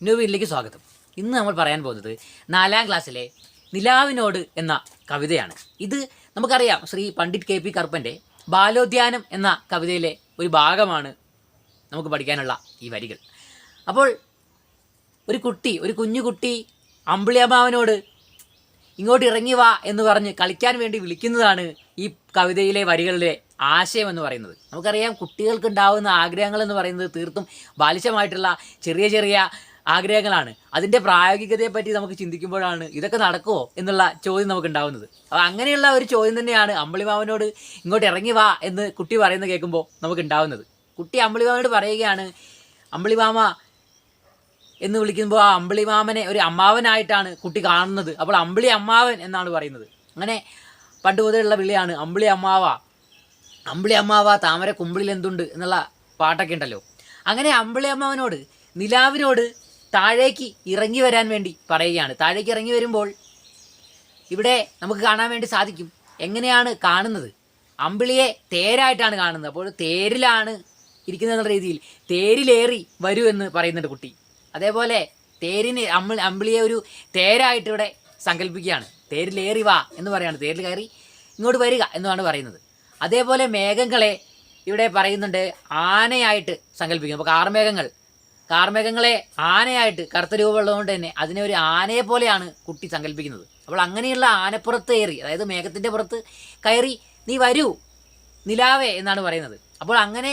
New വീട്ടിലേക്ക് സ്വാഗതം. ഇന്ന് നമ്മൾ പറയാൻ പോകുന്നത് നാലാം ക്ലാസ്സിലെ നിലാവിനോട് എന്ന കവിതയാണ്. ഇത് നമുക്കറിയാം ശ്രീ പണ്ഡിറ്റ് കെ പി കറുപ്പന്റെ ബാലോദ്യാനം എന്ന കവിതയിലെ ഒരു ഭാഗമാണ് നമുക്ക് പഠിക്കാനുള്ള ഈ വരികൾ. അപ്പോൾ ഒരു കുട്ടി ഒരു കുഞ്ഞു കുട്ടി അമ്പിളിയമ്മാവനോട് ഇങ്ങോട്ട് ഇറങ്ങി വാ എന്ന് പറഞ്ഞ് കളിക്കാൻ വേണ്ടി വിളിക്കുന്നതാണ് ഈ കവിതയിലെ വരികളിലെ ആശയം എന്ന് പറയുന്നത്. നമുക്കറിയാം കുട്ടികൾക്ക് ഉണ്ടാവുന്ന ആഗ്രഹങ്ങൾ എന്ന് പറയുന്നത് തീർത്തും ബാലിശമായിട്ടുള്ള ചെറിയ ചെറിയ ആഗ്രഹങ്ങളാണ്. അതിന്റെ പ്രായോഗികതയെ പറ്റി നമുക്ക് ചിന്തിക്കുമ്പോഴാണ് ഇതൊക്കെ നടക്കുമോ എന്നുള്ള ചോദ്യം നമുക്ക് ഉണ്ടാവുന്നത് അപ്പോൾ അങ്ങനെയുള്ള ഒരു ചോദ്യം തന്നെയാണ് അമ്പിളിമാവനോട് ഇങ്ങോട്ട് ഇറങ്ങി വാ എന്ന് കുട്ടി പറയുന്നത് കേൾക്കുമ്പോൾ നമുക്ക് ഉണ്ടാവുന്നത് കുട്ടി അമ്പിളിമാവനോട് പറയുകയാണ് അമ്പിളിമാമ എന്ന് വിളിക്കുമ്പോൾ ആ അമ്പിളി മാമനെ ഒരു അമ്മാവനായിട്ടാണ് കുട്ടി കാണുന്നത്. അപ്പോൾ അമ്പിളി അമ്മാവൻ എന്നാണ് പറയുന്നത്. അങ്ങനെ പണ്ട് മുതലുള്ള വിളിയാണ് അമ്പിളി അമ്മാവ അമ്പിളി അമ്മാവ താമര കുമ്പിളിൽ എന്തുണ്ട്? എന്നുള്ള പാട്ടൊക്കെ ഉണ്ടല്ലോ. അങ്ങനെ അമ്പിളി അമ്മാവനോട് നിലാവിനോട് താഴേക്ക് ഇറങ്ങി വരാൻ വേണ്ടി പറയുകയാണ്. താഴേക്ക് ഇറങ്ങി വരുമ്പോൾ ഇവിടെ നമുക്ക് കാണാൻ വേണ്ടി സാധിക്കും. എങ്ങനെയാണ് കാണുന്നത്? അമ്പിളിയെ തേരായിട്ടാണ് കാണുന്നത്. അപ്പോൾ തേരിലാണ് ഇരിക്കുന്നത് എന്നുള്ള രീതിയിൽ തേരിലേറി വരൂ എന്ന് പറയുന്നുണ്ട് കുട്ടി. അതേപോലെ തേരിന് അമ്പിളി അമ്പിളിയെ ഒരു തേരായിട്ട് ഇവിടെ സങ്കല്പിക്കുകയാണ്. തേരിലേറി വാ എന്ന് പറയാണ് തേരിൽ കയറി ഇങ്ങോട്ട് വരിക എന്നാണ് പറയുന്നത്. അതേപോലെ മേഘങ്ങളെ ഇവിടെ പറയുന്നുണ്ട്. ആനയായിട്ട് സങ്കല്പിക്കുന്നു. അപ്പോൾ കാർമേഘങ്ങൾ. കാർമേഘങ്ങളെ ആനയായിട്ട് കറുത്ത രൂപമുള്ളതുകൊണ്ട് തന്നെ അതിനെ ഒരു ആനയെ പോലെയാണ് കുട്ടി സങ്കല്പിക്കുന്നത്. അപ്പോൾ അങ്ങനെയുള്ള ആനപ്പുറത്ത് കയറി അതായത് മേഘത്തിന്റെ പുറത്ത് കയറി നീ വരൂ നിലാവേ എന്നാണ് പറയുന്നത്. അപ്പോൾ അങ്ങനെ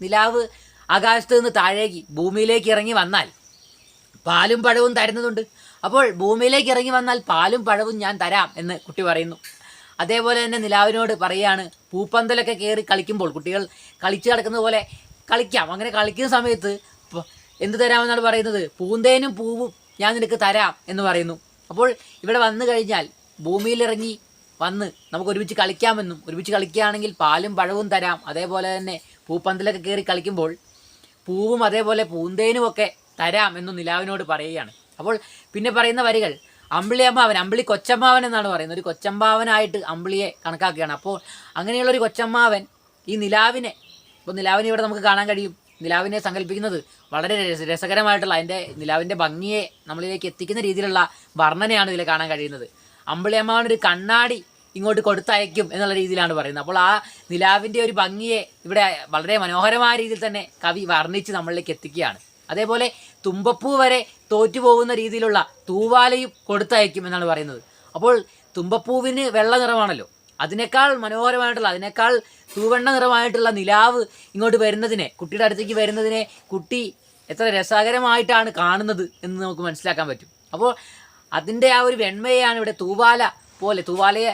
നിലാവ് ആകാശത്ത് നിന്ന് താഴേക്ക് ഭൂമിയിലേക്ക് ഇറങ്ങി വന്നാൽ പാലും പഴവും തരുന്നതുണ്ട്. അപ്പോൾ ഭൂമിയിലേക്ക് ഇറങ്ങി വന്നാൽ പാലും പഴവും ഞാൻ തരാം എന്ന് കുട്ടി പറയുന്നു. അതേപോലെ തന്നെ നിലാവിനോട് പറയുകയാണ് പൂപ്പന്തലൊക്കെ കയറി കളിക്കുമ്പോൾ കുട്ടികൾ കളിച്ച് കിടക്കുന്ന പോലെ കളിക്കാം. അങ്ങനെ കളിക്കുന്ന സമയത്ത് എന്ത് തരാമെന്നാണ് പറയുന്നത്? പൂന്തേനും പൂവും ഞാൻ നിനക്ക് തരാം എന്ന് പറയുന്നു. അപ്പോൾ ഇവിടെ വന്നു കഴിഞ്ഞാൽ ഭൂമിയിലിറങ്ങി വന്ന് നമുക്ക് ഒരുമിച്ച് കളിക്കാമെന്നും ഒരുമിച്ച് കളിക്കുകയാണെങ്കിൽ പാലും പഴവും തരാം. അതേപോലെ തന്നെ പൂപ്പന്തലൊക്കെ കയറി കളിക്കുമ്പോൾ പൂവും അതേപോലെ പൂന്തേനും ഒക്കെ തരാം എന്നും നിലാവിനോട് പറയുകയാണ്. അപ്പോൾ പിന്നെ പറയുന്ന വരികൾ അമ്പിളി അമ്മാവൻ അമ്പിളി കൊച്ചമ്മാവൻ എന്നാണ് പറയുന്നത്. ഒരു കൊച്ചമ്മാവനായിട്ട് അമ്പിളിയെ കണക്കാക്കുകയാണ്. അപ്പോൾ അങ്ങനെയുള്ള ഒരു കൊച്ചമ്മാവൻ ഈ നിലാവിനെ ഇപ്പോൾ നിലാവിനെ ഇവിടെ നമുക്ക് കാണാൻ കഴിയും. നിലാവിനെ സങ്കല്പിക്കുന്നത് വളരെ രസ- രസകരമായിട്ടുള്ള അതിന്റെ നിലാവിന്റെ ഭംഗിയെ നമ്മളിലേക്ക് എത്തിക്കുന്ന രീതിയിലുള്ള വർണനയാണ് ഇതിൽ കാണാൻ കഴിയുന്നത്. അമ്പിളിയമ്മാവൻ ഒരു കണ്ണാടി ഇങ്ങോട്ട് കൊടുത്തയക്കും എന്നുള്ള രീതിയിലാണ് പറയുന്നത്. അപ്പോൾ ആ നിലാവിന്റെ ഒരു ഭംഗിയെ ഇവിടെ വളരെ മനോഹരമായ രീതിയിൽ തന്നെ കവി വർണിച്ച് നമ്മളിലേക്ക് എത്തിക്കുകയാണ്. അതേപോലെ തുമ്പപ്പൂ വരെ തോറ്റുപോകുന്ന രീതിയിലുള്ള തൂവാലയും കൊടുത്തയക്കും എന്നാണ് പറയുന്നത്. അപ്പോൾ തുമ്പപ്പൂവിന് വെള്ള നിറമാണല്ലോ. അതിനേക്കാൾ മനോഹരമായിട്ടുള്ള അതിനേക്കാൾ തൂവണ്ണ നിറമായിട്ടുള്ള നിലാവ് ഇങ്ങോട്ട് വരുന്നതിനെ കുട്ടിയുടെ അടുത്തേക്ക് വരുന്നതിനെ കുട്ടി എത്ര രസകരമായിട്ടാണ് കാണുന്നത് എന്ന് നമുക്ക് മനസ്സിലാക്കാൻ പറ്റും. അപ്പോൾ അതിന്റെ ആ ഒരു വെണ്മയാണ് ഇവിടെ തൂവാല പോലെ തൂവാലയെ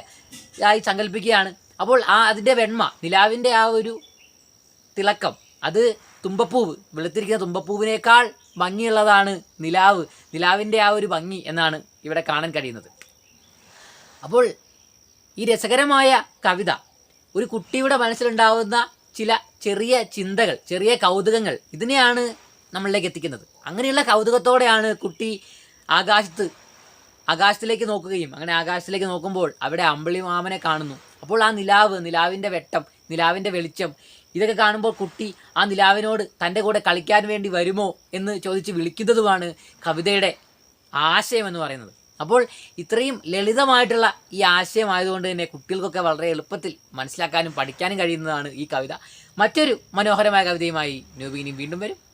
ആയി സങ്കല്പിക്കുകയാണ്. അപ്പോൾ ആ അതിന്റെ വെണ്മ നിലാവിന്റെ ആ ഒരു തിളക്കം അത് തുമ്പപ്പൂവ് വെളുത്തിരിക്കുന്ന തുമ്പപ്പൂവിനേക്കാൾ ഭംഗിയുള്ളതാണ് നിലാവ് നിലാവിന്റെ ആ ഒരു ഭംഗി എന്നാണ് ഇവിടെ കാണാൻ കഴിയുന്നത്. അപ്പോൾ ഈ രസകരമായ കവിത. ഒരു കുട്ടിയുടെ മനസ്സിലുണ്ടാവുന്ന ചില ചെറിയ ചിന്തകൾ ചെറിയ കൗതുകങ്ങൾ ഇതിനെയാണ് നമ്മളിലേക്ക് എത്തിക്കുന്നത്. അങ്ങനെയുള്ള കൗതുകത്തോടെയാണ് കുട്ടി ആകാശത്ത് ആകാശത്തിലേക്ക് നോക്കുകയും അങ്ങനെ ആകാശത്തിലേക്ക് നോക്കുമ്പോൾ അവിടെ അമ്പിളി മാമനെ കാണുന്നു. അപ്പോൾ ആ നിലാവ് നിലാവിന്റെ വെട്ടം നിലാവിന്റെ വെളിച്ചം ഇതൊക്കെ കാണുമ്പോൾ കുട്ടി ആ നിലാവിനോട് തന്റെ കൂടെ കളിക്കാൻ വേണ്ടി വരുമോ എന്ന് ചോദിച്ച് വിളിക്കുന്നതുമാണ് കവിതയുടെ ആശയം എന്ന് പറയുന്നത്. അപ്പോൾ ഇത്രയും ലളിതമായിട്ടുള്ള ഈ ആശയമായതുകൊണ്ട് തന്നെ കുട്ടികൾക്കൊക്കെ വളരെ എളുപ്പത്തിൽ മനസ്സിലാക്കാനും പഠിക്കാനും കഴിയുന്നതാണ് ഈ കവിത. മറ്റൊരു മനോഹരമായ കവിതയുമായി നൂബിനിയും വീണ്ടും വരും.